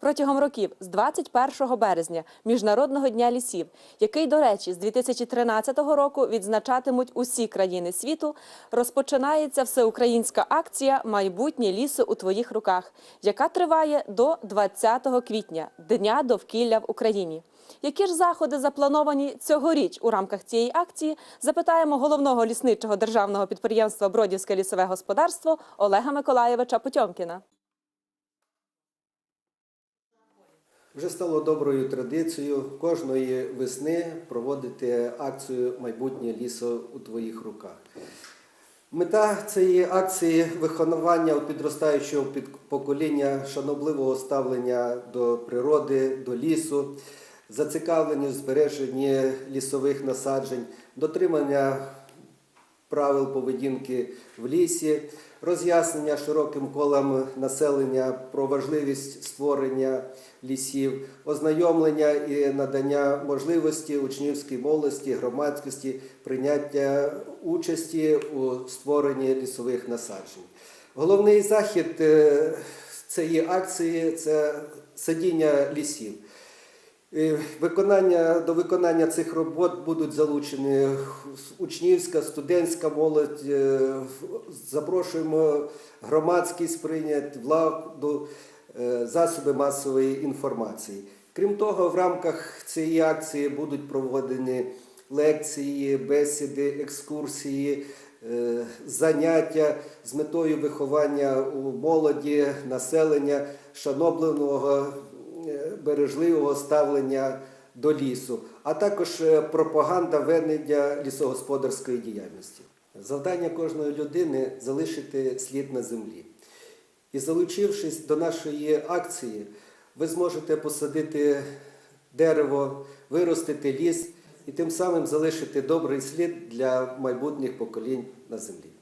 Протягом років з 21 березня Міжнародного дня лісів, який, до речі, з 2013 року відзначатимуть усі країни світу, розпочинається всеукраїнська акція Майбутнє лісу у твоїх руках, яка триває до 20 квітня, Дня довкілля в Україні. Які ж заходи заплановані цьогоріч у рамках цієї акції? Запитаємо головного лісничого державного підприємства Бродівське лісове господарство Олега Миколаєвича Потьомкіна. Вже стало доброю традицією кожної весни проводити акцію Майбутнє лісо у твоїх руках. Мета цієї акції виховання у підростаючого під- покоління шанобливого ставлення до природи, до лісу, зацікавлення в збереженні лісових насаджень, дотримання правил поведінки в лісі, роз'яснення широким колам населення про важливість створення лісів, ознайомлення і надання можливості учнівській молодості, громадськості прийняття участі у створенні лісових насаджень. Головний захід е, цієї акції це садіння лісів. Виконання, до виконання цих робот будуть залучені учнівська, студентська молодь. Е, Запрошуємо громадськість прийняти владу, е, засоби масової інформації. Крім того, в рамках цієї акції будуть проводені лекції, бесіди, екскурсії, е, заняття з метою виховання у молоді, населення, шанобленого бережливого ставлення до лісу, а також е, пропаганда ведення лісогосподарської діяльності. Завдання кожної людини залишити слід на землі. І залучившись до нашої акції, ви зможете посадити дерево, виростити ліс і тим самим залишити добрий слід для майбутніх поколінь на землі.